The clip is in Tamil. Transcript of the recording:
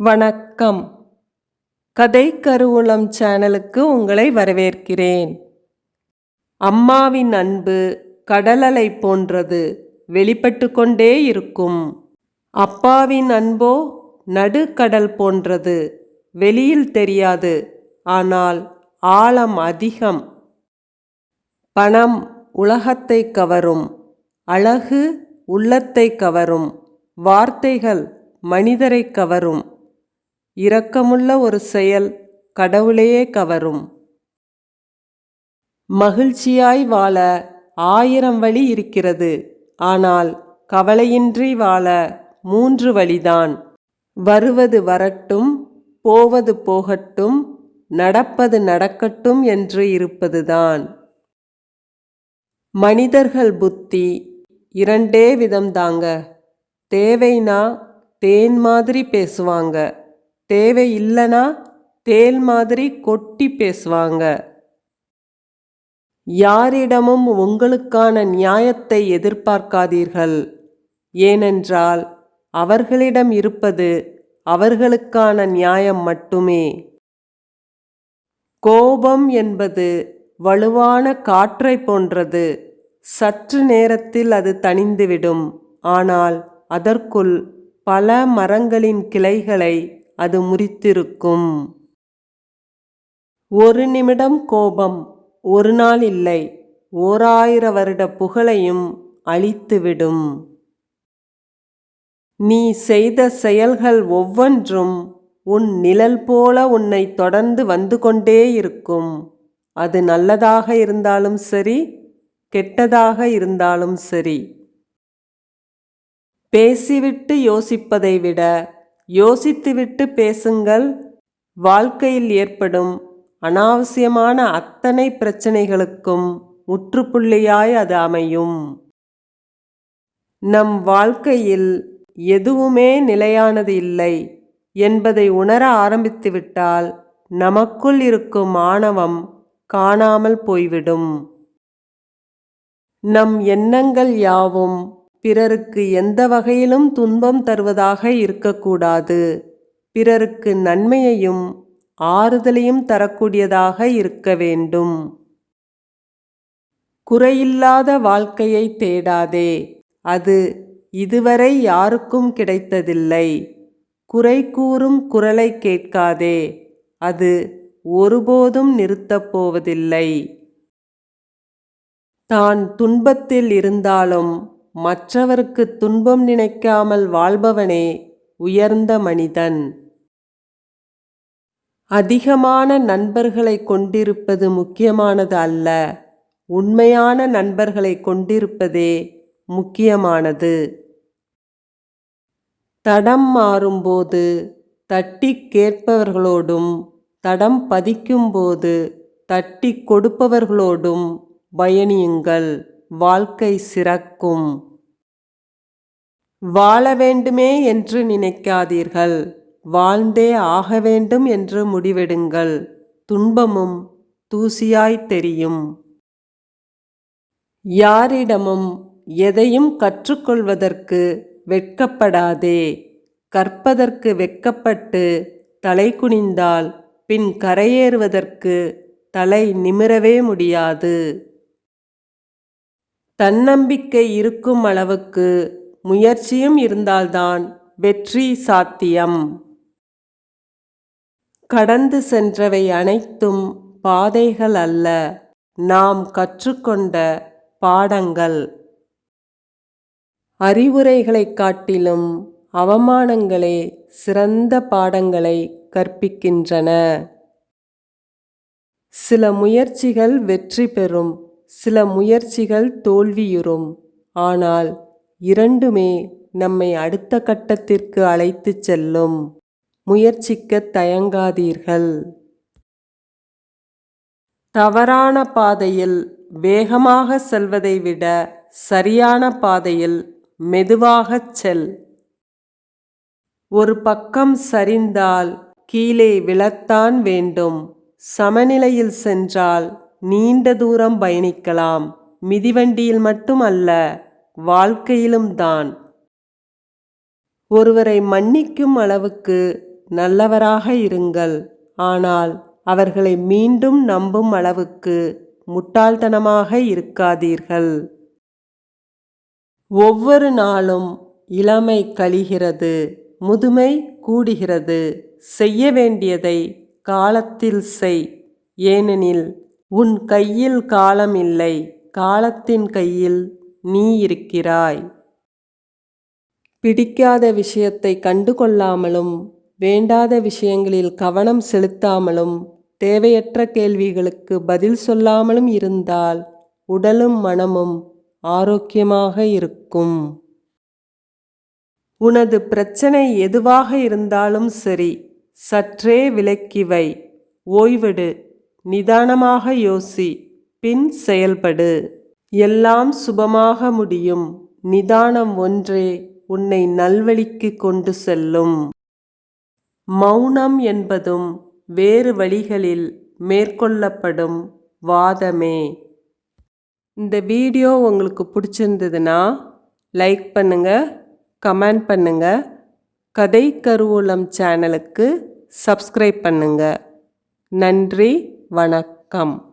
வணக்கம். கதை கருவூலம் சேனலுக்கு உங்களை வரவேற்கிறேன். அம்மாவின் அன்பு கடலலை போன்றது வெளிப்பட்டு கொண்டே இருக்கும். அப்பாவின் அன்போ நடுக்கடல் போன்றது வெளியில் தெரியாது ஆனால் ஆழம் அதிகம். பணம் உலகத்தை கவரும் அழகு உள்ளத்தை கவரும் வார்த்தைகள் மனிதரை கவரும். இரக்கமுள்ள ஒரு செயல் கடவுளையே கவரும். மகிழ்ச்சியாய் வாழ ஆயிரம் வழி இருக்கிறது. ஆனால் கவலையின்றி வாழ மூன்று வழிதான். வருவது வரட்டும் போவது போகட்டும் நடப்பது நடக்கட்டும் என்று இருப்பதுதான். மனிதர்கள் புத்தி இரண்டே விதம்தாங்க தேவைனா தேன் மாதிரி பேசுவாங்க. தேவை இல்லைனா தேல் மாதிரி கொட்டி பேசுவாங்க. யாரிடமும் உங்களுக்கான நியாயத்தை எதிர்பார்க்காதீர்கள். ஏனென்றால் அவர்களிடம் இருப்பது அவர்களுக்கான நியாயம் மட்டுமே. கோபம் என்பது வலுவான காற்றை போன்றது. சற்று நேரத்தில் அது தணிந்துவிடும். ஆனால் அதற்குள் பல மரங்களின் கிளைகளை அது முறித்திருக்கும். ஒரு நிமிடம் கோபம் ஒரு நாள் இல்லை ஓராயிர வருட புகழையும் அழித்துவிடும். நீ செய்த செயல்கள் ஒவ்வொன்றும் உன் நிழல் போல உன்னை தொடர்ந்து வந்து கொண்டே இருக்கும். அது நல்லதாக இருந்தாலும் சரி கெட்டதாக இருந்தாலும் சரி. பேசிவிட்டு யோசிப்பதை விட யோசித்துவிட்டு பேசுங்கள். வாழ்க்கையில் ஏற்படும் அனாவசியமான அத்தனை பிரச்சனைகளுக்கும் முற்றுப்புள்ளியாய் அது அமையும். நம் வாழ்க்கையில் எதுவுமே நிலையானது இல்லை என்பதை உணர ஆரம்பித்துவிட்டால் நமக்குள் இருக்கும் ஆணவம் காணாமல் போய்விடும். நம் எண்ணங்கள் யாவும் பிறருக்கு எந்த வகையிலும் துன்பம் தருவதாக இருக்கக்கூடாது. பிறருக்கு நன்மையையும் ஆறுதலையும் தரக்கூடியதாக இருக்க வேண்டும். குறையில்லாத வாழ்க்கையை தேடாதே. அது இதுவரை யாருக்கும் கிடைத்ததில்லை. குறை கூறும் குரலை கேட்காதே. அது ஒருபோதும் நிறுத்தப் போவதில்லை. தான் துன்பத்தில் இருந்தாலும் மற்றவருக்கு துன்பம் நினைக்காமல் வாழ்பவனே உயர்ந்த மனிதன். அதிகமான நண்பர்களை கொண்டிருப்பது முக்கியமானது அல்ல. உண்மையான நண்பர்களை கொண்டிருப்பதே முக்கியமானது. தடம் மாறும்போது தட்டி கேட்பவர்களோடும் தடம் பதிக்கும்போது தட்டி கொடுப்பவர்களோடும் பயணியுங்கள். வாழ்க்கை சிறக்கும். வாழ வேண்டுமே என்று நினைக்காதீர்கள். வாழ்ந்தே ஆக வேண்டும் என்று முடிவெடுங்கள். துன்பமும் தூசியாய் தெரியும். யாரிடமும் எதையும் கற்றுக்கொள்வதற்கு வெட்கப்படாதே. கற்பதற்கு வெட்கப்பட்டு தலை குனிந்தால் பின் கரையேறுவதற்கு தலை நிமிரவே முடியாது. தன்னம்பிக்கை இருக்கும் அளவுக்கு முயற்சியும் இருந்தால்தான் வெற்றி சாத்தியம். கடந்து சென்றவை அனைத்தும் பாதைகள் அல்ல நாம் கற்றுக்கொண்ட பாடங்கள். அறிவுரைகளைக் காட்டிலும் அவமானங்களே சிறந்த பாடங்களை கற்பிக்கின்றன. சில முயற்சிகள் வெற்றி பெறும் சில முயற்சிகள் தோல்வியுறும். ஆனால் இரண்டுமே நம்மை அடுத்த கட்டத்திற்கு அழைத்துச் செல்லும். முயற்சிக்க தயங்காதீர்கள். தவறான பாதையில் வேகமாக செல்வதை விட சரியான பாதையில் மெதுவாகச் செல். ஒரு பக்கம் சரிந்தால் கீழே விழத்தான் வேண்டும். சமநிலையில் சென்றால் நீண்ட தூரம் பயணிக்கலாம். மிதிவண்டியில் மட்டும் அல்ல வாழ்க்கையிலும் தான். ஒருவரை மன்னிக்கும் அளவுக்கு நல்லவராக இருங்கள். ஆனால் அவர்களை மீண்டும் நம்பும் அளவுக்கு முட்டாள்தனமாக இருக்காதீர்கள். ஒவ்வொரு நாளும் இளமை கழிகிறது முதுமை கூடுகிறது. செய்ய வேண்டியதை காலத்தில் செய். ஏனெனில் உன் கையில் காலம் இல்லை காலத்தின் கையில் நீ இருக்கிறாய். பிடிக்காத விஷயத்தை கண்டுகொள்ளாமலும் வேண்டாத விஷயங்களில் கவனம் செலுத்தாமலும் தேவையற்ற கேள்விகளுக்கு பதில் சொல்லாமலும் இருந்தால் உடலும் மனமும் ஆரோக்கியமாக இருக்கும். உனது பிரச்சனை எதுவாக இருந்தாலும் சரி சற்றே விலக்கிவை ஓய்வெடு. நிதானமாக யோசி பின் செயல்படு. எல்லாம் சுபமாக முடியும். நிதானம் ஒன்றே உன்னை நல்வழிக்கு கொண்டு செல்லும். மௌனம் என்பதும் வேறு வழிகளில் மேற்கொள்ளப்படும் வாதமே. இந்த வீடியோ உங்களுக்கு பிடிச்சிருந்ததுன்னா லைக் பண்ணுங்க கமெண்ட் பண்ணுங்க கதை கருவூலம் சேனலுக்கு சப்ஸ்கிரைப் பண்ணுங்க. நன்றி. வணக்கம்.